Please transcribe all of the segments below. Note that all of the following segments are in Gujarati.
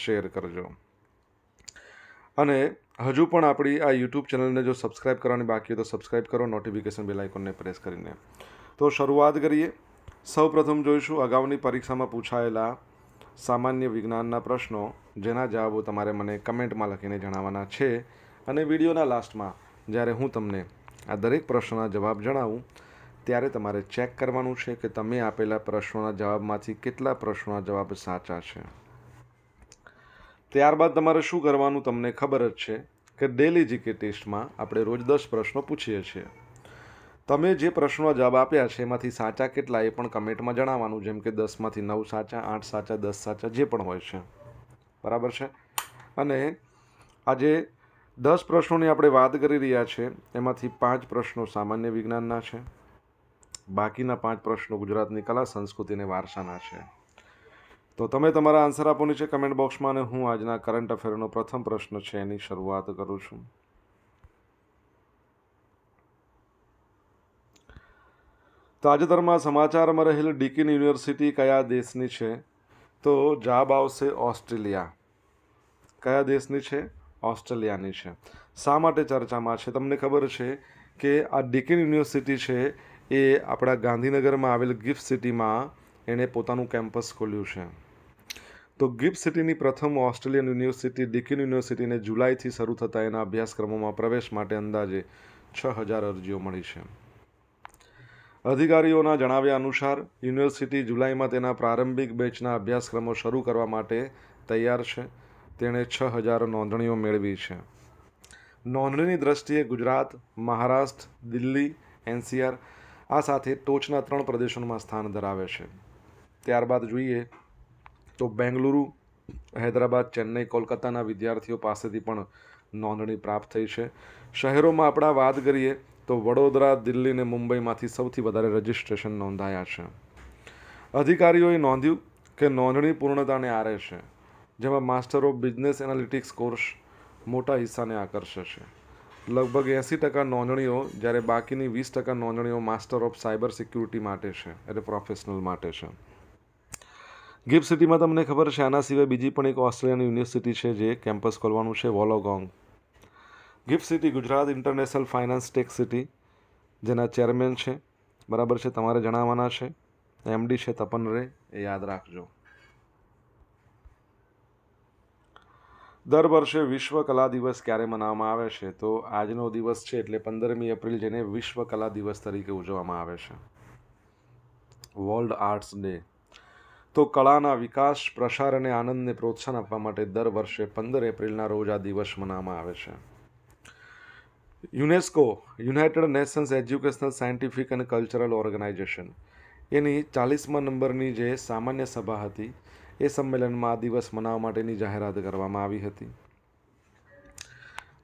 શેર કરજો. અને હજુ પણ આપણી આ યુટ્યુબ ચેનલને જો સબસ્ક્રાઇબ કરવાની બાકી હોય તો સબસ્ક્રાઇબ કરો નોટિફિકેશન બેલ આઇકોનને પ્રેસ કરીને. તો શરૂઆત કરીએ. સૌપ્રથમ જોઈશું અગાઉની પરીક્ષામાં પૂછાયેલા સામાન્ય વિજ્ઞાનના પ્રશ્નો, જેના જવાબો તમારે મને કમેન્ટમાં લખીને જણાવવાના છે. અને વિડીયોના લાસ્ટમાં, જ્યારે હું તમને આ દરેક પ્રશ્નોના જવાબ જણાવું, ત્યારે તમારે ચેક કરવાનું છે કે તમે આપેલા પ્રશ્નોના જવાબમાંથી કેટલા પ્રશ્નોના જવાબ સાચા છે. ત્યારબાદ તમારે શું કરવાનું તમને ખબર જ છે કે ડેલી જીકે ટેસ્ટમાં આપણે રોજ દસ પ્રશ્નો પૂછીએ છીએ. તમે જે પ્રશ્નો જવાબ આપ્યા છે, એમાંથી સાચા કેટલા એ પણ કમેન્ટમાં જણાવવાનું, જેમ કે દસમાંથી નવ સાચા, આઠ સાચા, દસ સાચા, જે પણ હોય છે. બરાબર છે? અને આજે દસ પ્રશ્નોની આપણે વાત કરી રહ્યા છે, એમાંથી પાંચ પ્રશ્નો સામાન્ય વિજ્ઞાનના છે. બાકીના પાંચ પ્રશ્નો ગુજરાતની કલા, સંસ્કૃતિ અને વારસાના છે. તો તમે તમારા આન્સર આપો નીચે કમેન્ટ બોક્સમાં અને હું આજના કરંટ અફેરનો પ્રથમ પ્રશ્ન છે એની શરૂઆત કરું છું. તાજેતરમાં સમાચારમાં રહેલ ડીકિન યુનિવર્સિટી કયા દેશની છે? તો જવાબ આવશે ઓસ્ટ્રેલિયા. કયા દેશની છે? ઓસ્ટ્રેલિયાની છે. શા માટે ચર્ચામાં છે? તમને ખબર છે કે આ ડીકિન યુનિવર્સિટી છે એ આપણા ગાંધીનગરમાં આવેલ ગિફ્ટ સિટીમાં એણે પોતાનું કેમ્પસ ખોલ્યું છે. તો ગિફ્ટ સિટીની પ્રથમ ઓસ્ટ્રેલિયન યુનિવર્સિટી, ડિકિન યુનિવર્સિટીને જુલાઈથી શરૂ થતા એના અભ્યાસક્રમોમાં પ્રવેશ માટે અંદાજે છ હજાર અરજીઓ મળી છે. અધિકારીઓના જણાવ્યા અનુસાર, યુનિવર્સિટી જુલાઈમાં તેના પ્રારંભિક બેચના અભ્યાસક્રમો શરૂ કરવા માટે તૈયાર છે. તેણે છ હજાર નોંધણીઓ મેળવી છે. નોંધણીની દ્રષ્ટિએ ગુજરાત, મહારાષ્ટ્ર, દિલ્હી, એનસીઆર આ સાથે ટોચના ત્રણ પ્રદેશોમાં સ્થાન ધરાવે છે. ત્યારબાદ જોઈએ તો બેંગલુરુ, હૈદરાબાદ, ચેન્નઈ કોલકાતાના વિદ્યાર્થીઓ પાસેથી પણ નોંધણી પ્રાપ્ત થઈ છે. શહેરોમાં આપણા વાત કરીએ તો વડોદરા, દિલ્હી અને મુંબઈમાંથી સૌથી વધારે રજિસ્ટ્રેશન નોંધાયા છે. અધિકારીઓએ નોંધ્યું કે નોંધણી પૂર્ણતાને આરે છે, જેમાં master of business analytics course મોટા હિસ્સાને આકર્ષે છે. લગભગ એંસી ટકા નોંધણીઓ, જ્યારે બાકીની વીસ ટકા નોંધણીઓ માસ્ટર ઓફ સાયબર સિક્યુરિટી માટે છે, એટલે પ્રોફેશનલ માટે છે. ગિફ્ટ સિટીમાં તમને ખબર છે આના સિવાય બીજી પણ એક ઓસ્ટ્રેલિયન યુનિવર્સિટી છે જે કેમ્પસ ખોલવાનું છે, Wollongong. Gift city, Gujarat international finance tech city, જેના ચેરમેન છે. બરાબર છે, તમારે જણાવવાના છે. એમડી છે, તપન રે, એ યાદ રાખજો. દર વર્ષે વિશ્વ કલા દિવસ ક્યારે મનાવવામાં આવે છે? તો આજનો દિવસ છે એટલે પંદરમી એપ્રિલ જેને વિશ્વ કલા દિવસ તરીકે ઉજવવામાં આવે છે. World arts day. તો કળાના વિકાસ, પ્રસાર અને આનંદને પ્રોત્સાહન આપવા માટે દર વર્ષે પંદર એપ્રિલના રોજ આ દિવસ મનાવવામાં આવે છે. UNESCO, United Nations Educational, Scientific અને કલ્ચરલ ઓર્ગેનાઇઝેશન એની ચાલીસમા નંબરની જે સામાન્ય સભા હતી, એ સંમેલનમાં આ દિવસ મનાવવા માટેની જાહેરાત કરવામાં આવી હતી.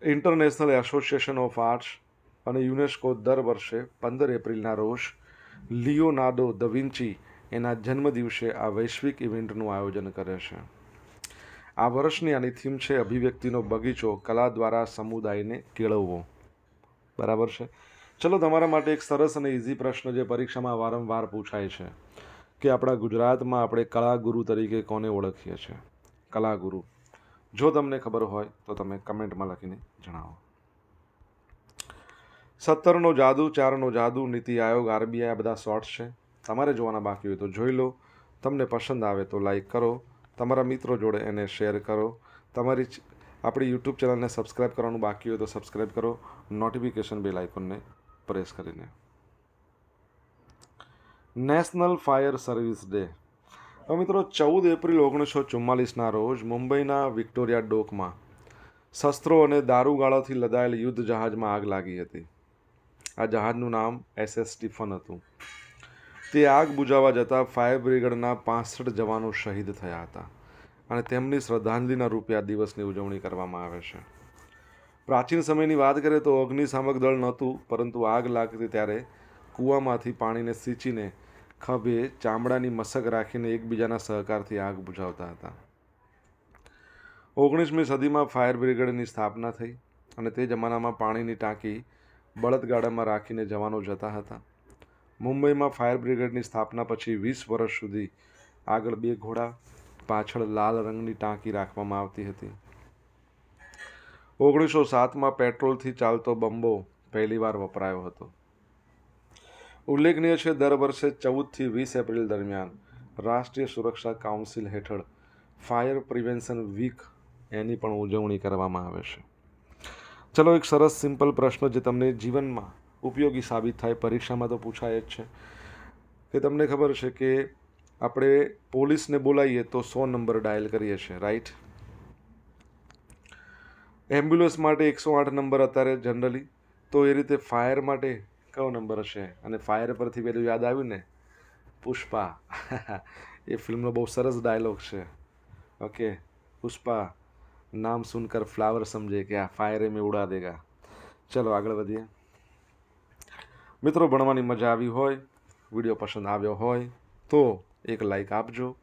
ઇન્ટરનેશનલ એસોસિએશન ઓફ આર્ટ્સ અને યુનેસ્કો દર વર્ષે પંદર એપ્રિલના રોજ લિયોનાર્ડો દ વિન્ચી એના જન્મદિવસે આ વૈશ્વિક ઇવેન્ટનું આયોજન કરે છે. આ વર્ષની આની થીમ છે અભિવ્યક્તિનો બગીચો, કલા દ્વારા સમુદાયને કેળવવો. બરાબર છે? ચલો, તમારા માટે એક સરસ અને ઇઝી પ્રશ્ન જે પરીક્ષામાં વારંવાર પૂછાય છે કે આપણા ગુજરાતમાં આપણે કલાગુરુ તરીકે કોને ઓળખીએ છીએ કલાગુરુ. જો તમને ખબર હોય તો તમે કમેન્ટમાં લખીને જણાવો. સત્તરનો જાદુ, ચારનો જાદુ, નીતિ આયોગ, આરબીઆઈ, આ બધા શોર્ટ્સ છે. તમારે જોવાના બાકી હોય તો જોઈ લો. તમને પસંદ આવે તો લાઈક કરો. તમારા મિત્રો જોડે એને શેર કરો. તમારી આપણી યુટ્યુબ ચેનલને સબસ્ક્રાઇબ કરવાનું બાકી હોય તો સબસ્ક્રાઇબ કરો. નોટિફિકેશન બેલ આઇકોનને પ્રેસ કરીને. નેશનલ ફાયર સર્વિસ ડે હવે મિત્રો, ચૌદ એપ્રિલ ઓગણીસો ચુમ્માલીસના રોજ મુંબઈના વિક્ટોરિયા ડોકમાં શસ્ત્રો અને દારૂગાળાથી લદાયેલ યુદ્ધ જહાજમાં આગ લાગી હતી. આ જહાજનું નામ એસએસ સ્ટીફન હતું. તે આગ બુઝાવવા જતાં ફાયર બ્રિગેડના પાસઠ જવાનો શહીદ થયા હતા અને તેમની શ્રદ્ધાંજલિના રૂપે આ દિવસની ઉજવણી કરવામાં આવે છે. પ્રાચીન સમયની વાત કરીએ તો અગ્નિશામક દળ નહોતું, પરંતુ આગ લાગતી ત્યારે કૂવામાંથી પાણીને સિંચીને ખભે ચામડાની મસક રાખીને એકબીજાના સહકારથી આગ બુઝાવતા હતા. ઓગણીસમી સદીમાં ફાયર બ્રિગેડની સ્થાપના થઈ અને તે જમાનામાં પાણીની ટાંકી બળદગાડામાં રાખીને જવાનો જતા હતા. મુંબઈમાં ફાયર બ્રિગેડની સ્થાપના પછી વીસ વર્ષ સુધી આગળ બે ઘોડા, પાછળ લાલ રંગની ટાંકી રાખવામાં આવતી હતી. ઓગણીસો સાતમાં પેટ્રોલથી ચાલતો બંબો પહેલીવાર વપરાયો હતો. ઉલ્લેખનીય છે, દર વર્ષે ચૌદથી વીસ એપ્રિલ દરમિયાન રાષ્ટ્રીય સુરક્ષા કાઉન્સિલ હેઠળ ફાયર પ્રિવેન્શન વીક એની પણ ઉજવણી કરવામાં આવે છે. ચલો એક સરસ સિમ્પલ પ્રશ્ન જે તમને જીવનમાં ઉપયોગી સાબિત થાય, પરીક્ષામાં તો પૂછાય જ છે. કે તમને ખબર છે કે આપણે પોલીસને બોલાવીએ તો સો નંબર ડાયલ કરીએ છીએ, રાઈટ? એમ્બ્યુલન્સ માટે એકસો આઠ નંબર અત્યારે જનરલી, તો એ રીતે ફાયર માટે કયો નંબર હશે? અને ફાયર પરથી પેલું યાદ આવ્યું ને? પુષ્પા. એ ફિલ્મનો બહુ સરસ ડાયલોગ છે. ઓકે? પુષ્પા, નામ સુનકર ફ્લાવર સમજે કે આ ફાયરે મેં ઉડા દેગા. ચલો આગળ વધીએ. મિત્રો, ભણવાની મજા આવી હોય, વીડિયો પસંદ આવ્યો હોય, તો એક લાઇક આપજો.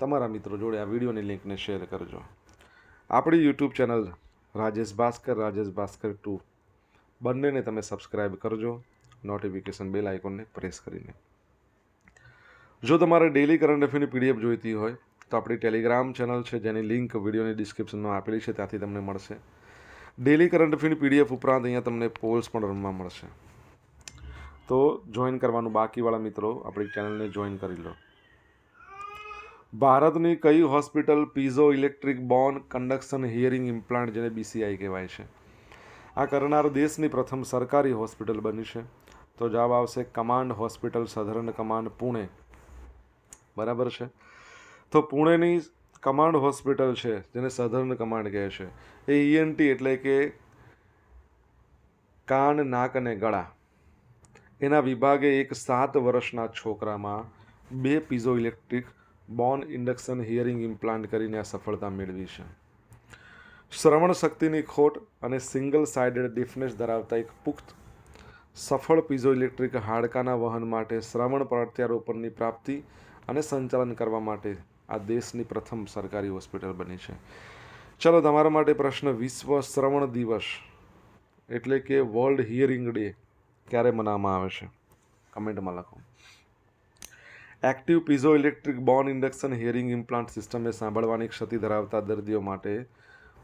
તમારા મિત્રો જોડે આ વિડીયોની લિંકને શેર કરજો. આપણી YouTube channel Rajesh Bhaskar Rajesh Bhaskar two. બંનેને તમે સબસ્ક્રાઈબ કરજો નોટિફિકેશન બેલ આઇકોનને પ્રેસ કરીને. જો તમારે ડેલી કરંટ અફેરની પીડીએફ જોઈતી હોય, તો આપણી ટેલિગ્રામ ચેનલ છે, જેની લિંક વિડીયોની ડિસ્ક્રિપ્શનમાં આપેલી છે, ત્યાંથી તમને મળશે. ડેલી કરંટ અફેરની પીડીએફ ઉપરાંત અહીંયા તમને પોલ્સ પણ રમવા મળશે. તો જોઈન કરવાનું. બાકીવાળા મિત્રો, આપણી ચેનલને જોઈન કરી લો. ભારતની કઈ hospital piezo electric bone conduction hearing implant જેને બીસીઆઈ કહેવાય છે? આ કરનાર દેશની પ્રથમ સરકારી હોસ્પિટલ બની છે. તો જવાબ આવશે Command Hospital Southern Command Pune. બરાબર છે? તો પુણેની કમાન્ડ હોસ્પિટલ છે, જેને સધર્ન કમાન્ડ કહે છે. એ ઈએનટી એટલે કે કાન, નાક અને ગળા. એના વિભાગે એક સાત વર્ષના છોકરામાં બે piezo electric bone induction hearing implant કરીને આ સફળતા મેળવી છે. શ્રવણ શક્તિની ખોટ અને સિંગલ સાઇડેડ ડિફનેસ ધરાવતા એક પુખ્ત, સફળ પીઝો ઇલેક્ટ્રિક હાડકાના વહન માટે શ્રવણ પ્રત્યારોપણની પ્રાપ્તિ અને સંચાલન કરવા માટે આ દેશની પ્રથમ સરકારી હોસ્પિટલ બની છે. ચલો, તમારા માટે પ્રશ્ન વિશ્વ શ્રવણ દિવસ એટલે કે વર્લ્ડ હિયરિંગ ડે ક્યારે મનાવવામાં આવે છે? કમેન્ટમાં લખો. Active piezo electric bone induction hearing implant સિસ્ટમે સાંભળવાની ક્ષતિ ધરાવતા દર્દીઓ માટે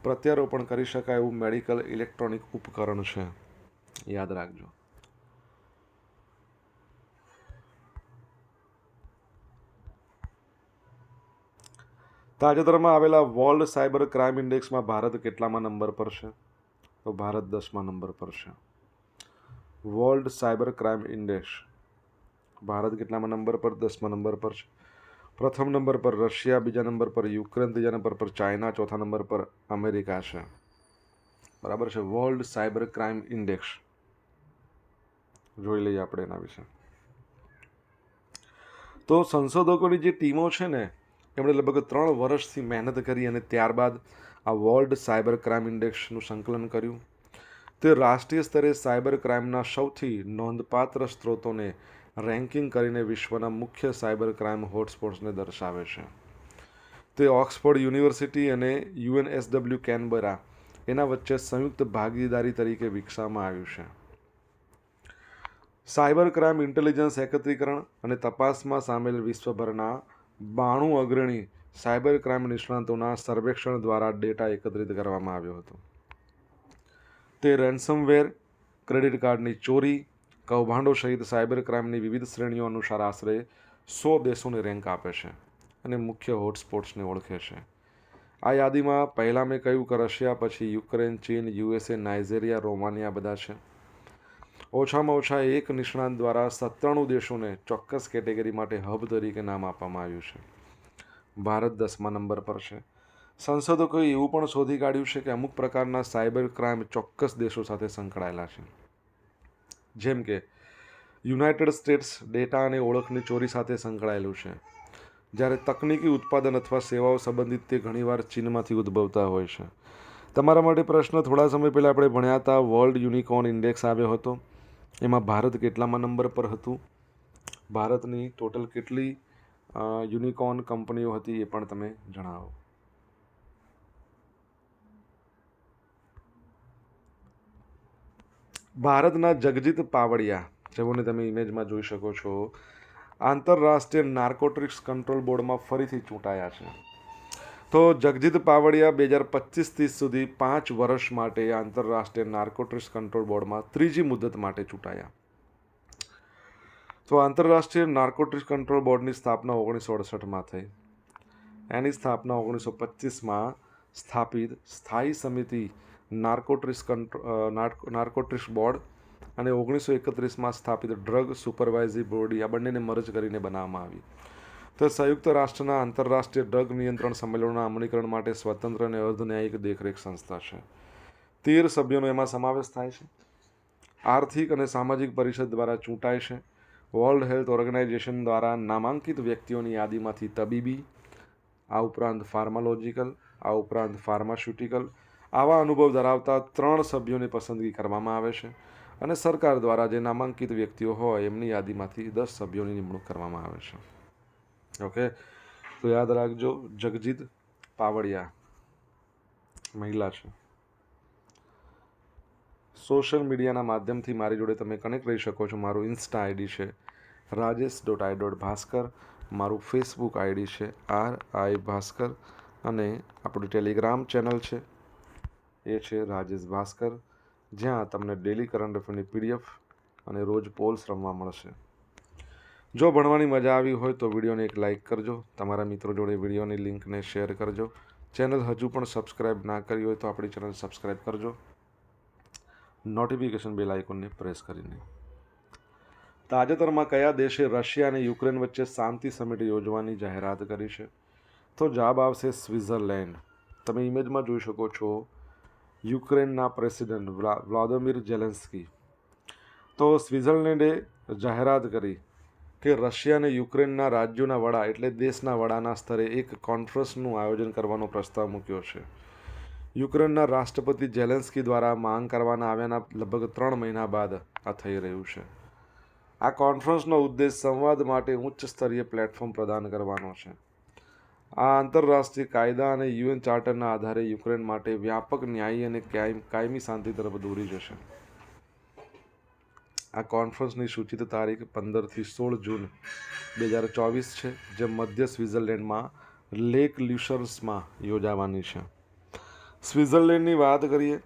પ્રત્યારોપણ કરી શકાય એવું મેડિકલ ઇલેક્ટ્રોનિક ઉપકરણ છે. યાદ રાખજો. તાજેતરમાં આવેલા વર્લ્ડ સાયબર ક્રાઇમ ઇન્ડેક્સમાં ભારત કેટલામાં નંબર પર છે? તો ભારત દસમા નંબર પર છે. World cyber crime index Bharat કેટલામાં નંબર પર, દસમા નંબર પર છે? પ્રથમ નંબર પર રશિયા, બીજા નંબર પર યુક્રેન, ત્રીજા નંબર પર ચાઇના, ચોથા નંબર પર અમેરિકા છે. બરાબર છે? વર્લ્ડ સાયબર ક્રાઇમ ઇન્ડેક્સ જોઈ લઈએ આપણે એના વિશે. તો સંશોધકોની જે ટીમો છે ને, એમણે લગભગ ત્રણ વર્ષથી મહેનત કરી અને ત્યારબાદ આ વર્લ્ડ સાયબર ક્રાઇમ ઇન્ડેક્સનું સંકલન કર્યું. તે રાષ્ટ્રીય સ્તરે સાયબર ક્રાઇમના સૌથી નોંધપાત્ર સ્ત્રોતોને રેન્કિંગ કરીને વિશ્વના મુખ્ય સાયબર ક્રાઇમ હોટસ્પોટ્સને દર્શાવે છે. તે ઓક્સફોર્ડ યુનિવર્સિટી અને યુએનએસડબલ્યુ કેનબરા એના વચ્ચે સંયુક્ત ભાગીદારી તરીકે વિકસાવવામાં આવ્યું છે. સાયબર ક્રાઇમ ઇન્ટેલિજન્સ એકત્રીકરણ અને તપાસમાં સામેલ વિશ્વભરના બાણું અગ્રણી સાયબર ક્રાઇમ નિષ્ણાતોના સર્વેક્ષણ દ્વારા ડેટા એકત્રિત કરવામાં આવ્યો હતો. તે રેન્સમવેર, ક્રેડિટ કાર્ડની ચોરી, કૌભાંડો સહિત સાયબર ક્રાઇમની વિવિધ શ્રેણીઓ અનુસાર આશરે સો દેશોને રેન્ક આપે છે અને મુખ્ય હોટસ્પોટ્સને ઓળખે છે. આ યાદીમાં પહેલાં મેં કહ્યું કે રશિયા, પછી યુક્રેન, ચીન, યુએસએ, નાઇજેરિયા, રોમાનિયા બધા છે. ઓછામાં ઓછા એક નિષ્ણાત દ્વારા સત્તાણું દેશોને ચોક્કસ કેટેગરી માટે હબ તરીકે નામ આપવામાં આવ્યું છે. ભારત દસમા નંબર પર છે. સંશોધકોએ એવું પણ શોધી કાઢ્યું છે કે અમુક પ્રકારના સાયબર ક્રાઇમ ચોક્કસ દેશો સાથે સંકળાયેલા છે. જેમ કે, યુનાઇટેડ સ્ટેટ્સ ડેટા અને ઓળખની ચોરી સાથે સંકળાયેલું છે. જ્યારે તકનીકી ઉત્પાદન અથવા સેવાઓ સંબંધિત તે ઘણીવાર ચીનમાંથી ઉદ્ભવતા હોય છે. તમારા માટે પ્રશ્ન થોડા સમય પહેલાં આપણે ભણ્યા હતા વર્લ્ડ યુનિકોર્ન ઇન્ડેક્સ આવ્યો હતો. એમાં ભારત કેટલામાં નંબર પર હતું? ભારતની ટોટલ કેટલી યુનિકોર્ન કંપનીઓ હતી એ પણ તમે જણાવો. ભારતના જગજીત પાવડિયા, જેઓને તમે ઇમેજમાં જોઈ શકો છો, આંતરરાષ્ટ્રીય નાર્કોટ્રિક્સ કંટ્રોલ બોર્ડમાં ફરીથી ચૂંટાયા છે. તો જગજીત પાવડિયા બે હજાર પચીસ ત્રીસ સુધી પાંચ વર્ષ માટે આંતરરાષ્ટ્રીય નાર્કોટ્રિક્સ કંટ્રોલ બોર્ડમાં ત્રીજી મુદત માટે ચૂંટાયા. તો આંતરરાષ્ટ્રીય નાર્કોટ્રિક્સ કંટ્રોલ બોર્ડની સ્થાપના ઓગણીસો અડસઠમાં થઈ. એની સ્થાપના ઓગણીસો પચીસમાં સ્થાપિત સ્થાયી સમિતિ નાર્કોટ્રિક્સ કંટ્રો નાર્કોટ્રિક્સ બોર્ડ અને ઓગણીસો એકત્રીસમાં સ્થાપિત ડ્રગ સુપરવાઇઝરી બોડી આ બંનેને મર્જ કરીને બનાવવામાં આવી. તો સંયુક્ત રાષ્ટ્રના આંતરરાષ્ટ્રીય ડ્રગ નિયંત્રણ સંમેલનોના અમલીકરણ માટે સ્વતંત્ર અને અર્ધન્યાયિક દેખરેખ સંસ્થા છે. તેર સભ્યોનો એમાં સમાવેશ થાય છે. આર્થિક અને સામાજિક પરિષદ દ્વારા ચૂંટાય છે. વર્લ્ડ હેલ્થ ઓર્ગેનાઇઝેશન દ્વારા નામાંકિત વ્યક્તિઓની યાદીમાંથી તબીબી, આ ઉપરાંત ફાર્માલોજિકલ, આ ઉપરાંત ફાર્માસ્યુટિકલ આવા અનુભવ ધરાવતા ત્રણ સભ્યોની પસંદગી કરવામાં આવે છે અને સરકાર દ્વારા જે નામાંકિત વ્યક્તિઓ હોય એમની યાદીમાંથી દસ સભ્યોની નિમણૂક કરવામાં આવે છે. ઓકે? તો યાદ રાખજો, જગજીત પાવડિયા મહિલા છે. સોશિયલ મીડિયાના માધ્યમથી મારી જોડે તમે કનેક્ટ રહી શકો છો. મારું ઇન્સ્ટા આઈડી છે Rajesh dot I dot Bhaskar મારું ફેસબુક આઈડી છે આર આઈ ભાસ્કર. અને આપણું ટેલિગ્રામ ચેનલ છે એ છે રાજેશ ભાસ્કર. જ્યાં તમને ડેલી કરંટ અફેરની પીડીએફ અને રોજ પોલ્સ રમવા મળશે. જો ભણવાની મજા આવી હોય તો વિડીયોને એક લાઇક કરજો. તમારા મિત્રો જોડે વિડીયોની લિંકને શેર કરજો. ચેનલ હજુ પણ સબસ્ક્રાઇબ ના કરી હોય તો આપણી ચેનલ સબસ્ક્રાઇબ કરજો. નોટિફિકેશન બેલ આઇકોનને પ્રેસ કરીને. તાજેતરમાં કયા દેશે રશિયા અને યુક્રેન વચ્ચે શાંતિ સમિટ યોજવાની જાહેરાત કરી છે? તો જવાબ આવશે સ્વિટ્ઝરલેન્ડ. તમે ઇમેજમાં જોઈ શકો છો યુક્રેનના પ્રેસિડેન્ટ વ્લાદિમીર જેલેન્સ્કી તો સ્વિઝરલેન્ડે જાહેરાત કરી કે રશિયા અને યુક્રેનના રાજ્યોના વડા એટલે દેશના વડાના સ્તરે એક કોન્ફરન્સનું આયોજન કરવાનો પ્રસ્તાવ મૂક્યો છે. યુક્રેનના રાષ્ટ્રપતિ જેલેન્સ્કી દ્વારા માંગ કરવામાં આવ્યાના લગભગ ત્રણ મહિના બાદ આ થઈ રહ્યું છે. આ કોન્ફરન્સનો ઉદ્દેશ સંવાદ માટે ઉચ્ચ સ્તરીય પ્લેટફોર્મ પ્રદાન કરવાનો છે. આ આંતરરાષ્ટ્રીય કાયદા અને યુએન ચાર્ટરના આધારે યુક્રેન માટે વ્યાપક ન્યાયી અને કાયમી શાંતિ તરફ દોરી જશે. આ કોન્ફરન્સની સૂચિત તારીખ પંદરથી સોળ જૂન બે હજાર ચોવીસ છે, જે મધ્ય સ્વિટ્ઝરલેન્ડમાં લેક લ્યુશર્સમાં યોજાવાની છે. સ્વિટ્ઝરલેન્ડની વાત કરીએ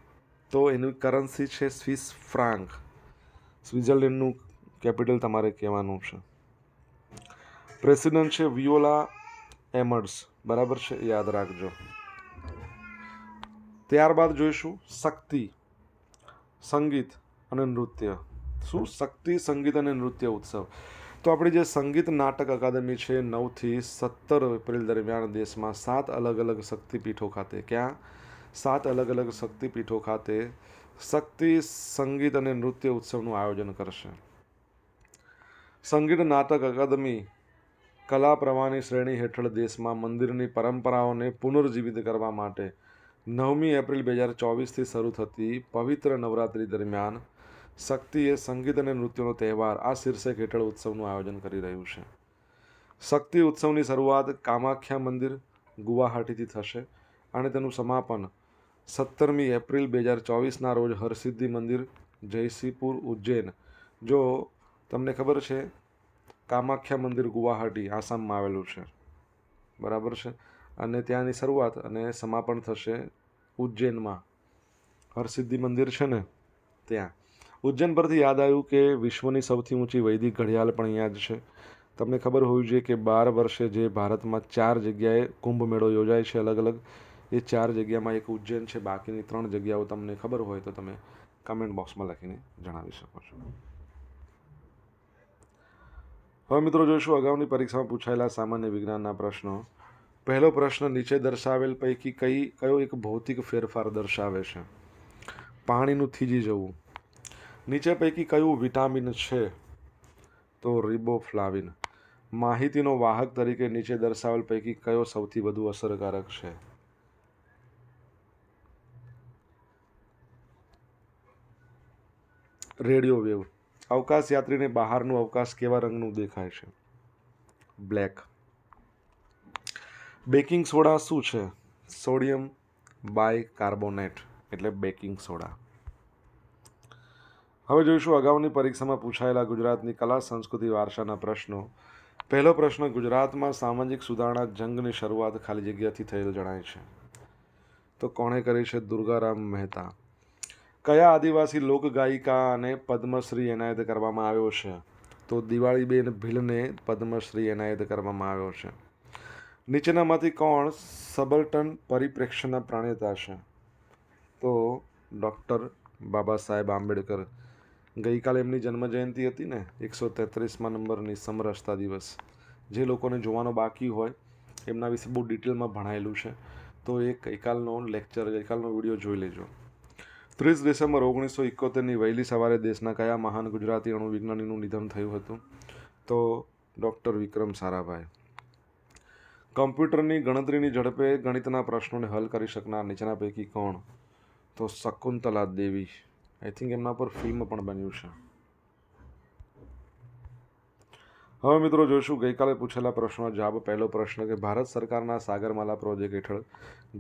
તો એની કરન્સી છે સ્વિસ ફ્રાંક. સ્વિટ્ઝરલેન્ડનું કેપિટલ તમારે કહેવાનું છે. પ્રેસિડેન્ટ છે વિયોલા એમર્સ. બરાબર છે? યાદ રાખજો. ત્યારબાદ જોઈશું શક્તિ, સંગીત અને નૃત્ય. શું? શક્તિ, સંગીત અને નૃત્ય ઉત્સવ. તો આપણી જે સંગીત નાટક અકાદમી છે, નવથી સત્તર એપ્રિલ દરમિયાન દેશમાં સાત અલગ અલગ શક્તિપીઠો ખાતે. ક્યાં? સાત અલગ અલગ શક્તિપીઠો ખાતે શક્તિ, સંગીત અને નૃત્ય ઉત્સવનું આયોજન કરશે. સંગીત નાટક અકાદમી કલા પ્રવાહની શ્રેણી હેઠળ દેશમાં મંદિરની પરંપરાઓને પુનર્જીવિત કરવા માટે નવમી એપ્રિલ બે હજાર ચોવીસથી શરૂ થતી પવિત્ર નવરાત્રિ દરમિયાન શક્તિએ સંગીત અને નૃત્યનો તહેવાર આ શીર્ષક હેઠળ ઉત્સવનું આયોજન કરી રહ્યું છે. શક્તિ ઉત્સવની શરૂઆત કામાખ્યા મંદિર ગુવાહાટીથી થશે અને તેનું સમાપન સત્તરમી એપ્રિલ બે હજાર ચોવીસના રોજ હરસિદ્ધિ મંદિર જયસિંહપુર ઉજ્જૈન. જો તમને ખબર છે કામાખ્યા મંદિર ગુવાહાટી, આસામમાં આવેલું છે. બરાબર છે? અને ત્યાંની શરૂઆત અને સમાપન થશે ઉજ્જૈનમાં. હરસિદ્ધિ મંદિર છે ને? ત્યાં. ઉજ્જૈન પરથી યાદ આવ્યું કે વિશ્વની સૌથી ઊંચી વૈદિક ઘડિયાળ પણ અહીંયા જ છે. તમને ખબર હોવી જોઈએ કે બાર વર્ષે જે ભારતમાં ચાર જગ્યાએ કુંભ મેળો યોજાય છે અલગ અલગ, એ ચાર જગ્યામાં એક ઉજ્જૈન છે. બાકીની ત્રણ જગ્યાઓ તમને ખબર હોય તો તમે કમેન્ટ બોક્સમાં લખીને જણાવી શકો છો. હવે મિત્રો જોઈશું અગાઉની પરીક્ષામાં પૂછાયેલા સામાન્ય વિજ્ઞાનના પ્રશ્નો. પહેલો પ્રશ્ન નીચે દર્શાવેલ પૈકી કઈ, કયો એક ભૌતિક ફેરફાર દર્શાવે છે? પાણીનું થીજી જવું. નીચે પૈકી કયું વિટામિન છે? તો રિબોફ્લાવિન. માહિતીનો વાહક તરીકે નીચે દર્શાવેલ પૈકી કયો સૌથી વધુ અસરકારક છે? Radio wave. અવકાશ યાત્રીને બહારનું અવકાશ કેવા રંગનું દેખાય છે? બ્લેક. બેકિંગ સોડા શું છે? સોડિયમ બાય કાર્બોનેટ, એટલે બેકિંગ સોડા. હવે જોઈશું અગાઉની પરીક્ષામાં પૂછાયેલા ગુજરાતની કલા, સંસ્કૃતિ, વારસાના પ્રશ્નો. પહેલો પ્રશ્ન, ગુજરાતમાં સામાજિક સુધારણા જંગની શરૂઆત ખાલી જગ્યાથી થયેલ જણાય છે. તો કોણે કરી છે દુર્ગારામ મહેતા? કયા આદિવાસી લોકગાયિકા અને પદ્મશ્રી એનાયત કરવામાં આવ્યો છે? તો દિવાળીબેન ભીલને પદ્મશ્રી એનાયત કરવામાં આવ્યો છે. નીચેનામાંથી કોણ સબલ્ટન પરિપ્રેક્ષ્યના પ્રણેતા છે? તો ડૉક્ટર બાબા સાહેબ આંબેડકર. ગઈકાલે એમની જન્મજયંતિ હતી ને, એકસો તેત્રીસમાં નંબરની સમરસતા દિવસ. જે લોકોને જોવાનો બાકી હોય, એમના વિશે બહુ ડિટેલમાં ભણાયેલું છે. તો એ ગઈકાલનો લેક્ચર, ગઈકાલનો વીડિયો જોઈ લેજો. ત્રીસ ડિસેમ્બર ઓગણીસો એકોતેરની વહેલી સવારે દેશના કયા મહાન ગુજરાતી અણુવિજ્ઞાનીનું નિધન થયું હતું? તો ડૉક્ટર વિક્રમ સારાભાઈ. કમ્પ્યુટરની ગણતરીની ઝડપે ગણિતના પ્રશ્નોને હલ કરી શકનાર નીચેના પૈકી કોણ? તો શકુંતલા દેવી. આઈ થિંક એમના પર ફિલ્મ પણ બન્યું છે. હવે મિત્રો જોઈશું, ગઈકાલે પૂછેલા પ્રશ્નનો જવાબ. પહેલો પ્રશ્ન કે ભારત સરકારના સાગરમાલા પ્રોજેક્ટ હેઠળ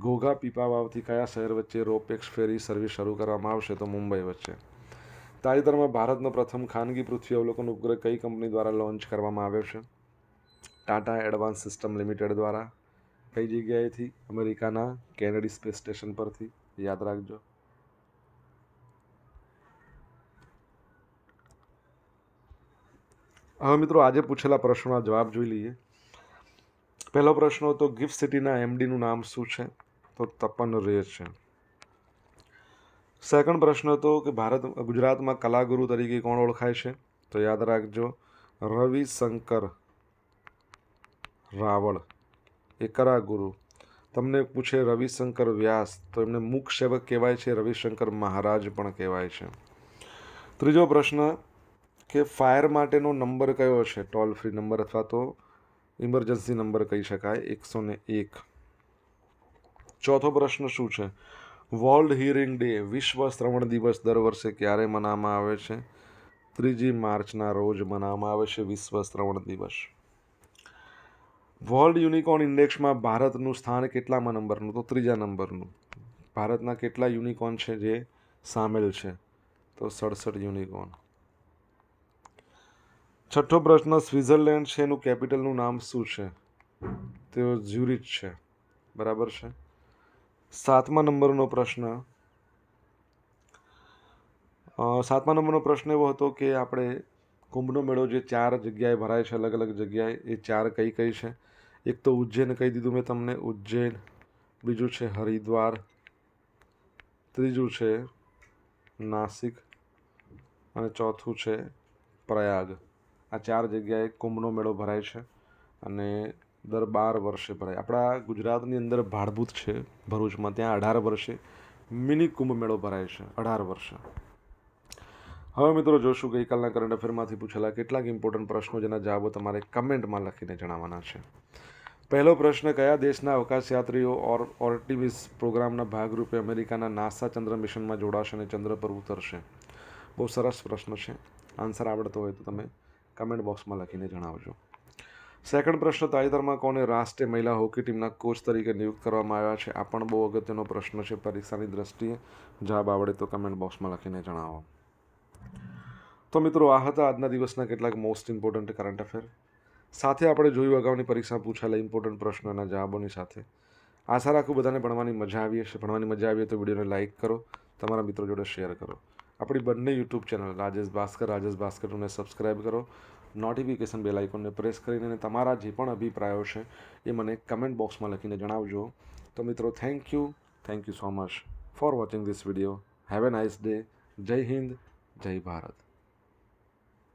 ઘોઘા પીપાવાવથી કયા શહેર વચ્ચે રોપેક્સ ફેરી સર્વિસ શરૂ કરવામાં આવશે? તો મુંબઈ વચ્ચે. તાજેતરમાં ભારતનો પ્રથમ ખાનગી પૃથ્વી અવલોકન ઉપગ્રહ કઈ કંપની દ્વારા લોન્ચ કરવામાં આવ્યો છે? ટાટા એડવાન્સ સિસ્ટમ લિમિટેડ દ્વારા કઈ જગ્યાએથી? અમેરિકાના કેનેડી સ્પેસ સ્ટેશન પરથી? યાદ રાખજો. હવે મિત્રો આજે પૂછેલા પ્રશ્નોના જવાબ જોઈ લઈએ. પહેલો પ્રશ્ન હતો, ગિફ્ટ સિટીના એમડીનું નામ શું છે? તો તપન રે છે. સેકન્ડ પ્રશ્ન હતો કે, ભારત, ગુજરાતમાં કલાગુરુ તરીકે કોણ ઓળખાય છે? તો યાદ રાખજો, રવિશંકર રાવળ, એ કરાગુરુ. તમને પૂછે, રવિશંકર વ્યાસ તો એમને મુખ સેવક કહેવાય છે, રવિશંકર મહારાજ પણ કહેવાય છે. ત્રીજો પ્રશ્ન કે ફાયર માટેનો નંબર કયો છે ટોલ ફ્રી નંબર અથવા તો ઇમરજન્સી નંબર કહી શકાય. એકસો ને એક. ચોથો પ્રશ્ન શું છે? વર્લ્ડ હિયરિંગ ડે વિશ્વ શ્રવણ દિવસ દર વર્ષે ક્યારે મનાવવામાં આવે છે? ત્રીજી માર્ચના રોજ મનાવવામાં આવે છે વિશ્વ શ્રવણ દિવસ. વર્લ્ડ યુનિકોર્ન ઇન્ડેક્સમાં ભારતનું સ્થાન કેટલામાં નંબરનું? તો ત્રીજા નંબરનું. ભારતના કેટલા યુનિકોર્ન છે જે સામેલ છે? તો સડસઠ યુનિકોર્ન. છઠ્ઠો પ્રશ્ન, સ્વિટ્ઝરલેન્ડ છે એનું કેપિટલનું નામ શું છે? તેઓ ઝ્યુરિચ છે. બરાબર છે? સાતમા નંબરનો પ્રશ્ન. સાતમા નંબરનો પ્રશ્ન એવો હતો કે આપણે કુંભનો મેળો જે ચાર જગ્યાએ ભરાય છે, અલગ અલગ જગ્યાએ, એ ચાર કઈ કઈ છે? એક તો ઉજ્જૈન કહી દીધું મેં તમને, ઉજ્જૈન, બીજું છે હરિદ્વાર, ત્રીજું છે નાસિક, અને ચોથું છે પ્રયાગ. આ ચાર જગ્યાએ કુંભનો મેળો ભરાય છે અને દર બાર વર્ષે ભરાય. આપણા ગુજરાતની અંદર ભાડભૂત છે ભરૂચમાં, ત્યાં અઢાર વર્ષે મિની કુંભ મેળો ભરાય છે, અઢાર વર્ષે. હવે મિત્રો જોશું ગઈકાલના કરંટ અફેરમાંથી પૂછેલા કેટલાક ઇમ્પોર્ટન્ટ પ્રશ્નો જેના જવાબો તમારે કમેન્ટમાં લખીને જણાવવાના છે. પહેલો પ્રશ્ન, કયા દેશના અવકાશયાત્રીઓ ઓર, ઓર્ટિમિસ પ્રોગ્રામના ભાગરૂપે અમેરિકાના નાસા ચંદ્ર મિશનમાં જોડાશે અને ચંદ્ર પર ઉતરશે? બહુ સરસ પ્રશ્ન છે. આન્સર આવડતો હોય તો તમે કમેન્ટ બોક્સમાં લખીને જણાવજો. સેકન્ડ પ્રશ્ન, તાજેતરમાં કોને રાષ્ટ્રીય મહિલા હોકી ટીમના કોચ તરીકે નિયુક્ત કરવામાં આવ્યા છે? આ પણ બહુ અગત્યનો પ્રશ્ન છે. પરીક્ષાની દ્રષ્ટિએ જવાબ આવડે તો કમેન્ટ બોક્સમાં લખીને જણાવો. તો મિત્રો, આ હતા આજના દિવસના કેટલાક મોસ્ટ ઇમ્પોર્ટન્ટ કરંટ અફેર સાથે આપણે જોયું અગાઉની પરીક્ષા પૂછાયેલા ઇમ્પોર્ટન્ટ પ્રશ્નોના જવાબોની સાથે. આશા રાખું બધાને ભણવાની મજા આવી હશે. ભણવાની મજા આવી તો વિડીયોને લાઇક કરો. તમારા મિત્રો જોડે શેર કરો. આપણી બંને યુટ્યુબ ચેનલ, રાજેશ ભાસ્કર, રાજેશ ભાસ્કરને સબસ્ક્રાઈબ કરો. નોટિફિકેશન બેલ આઇકોનને પ્રેસ કરીને તમારા જે પણ અભિપ્રાયો છે એ મને કમેન્ટ બોક્સમાં લખીને જણાવજો. તો મિત્રો thank you thank you so much for watching this video have a nice day જય હિન્દ જય ભારત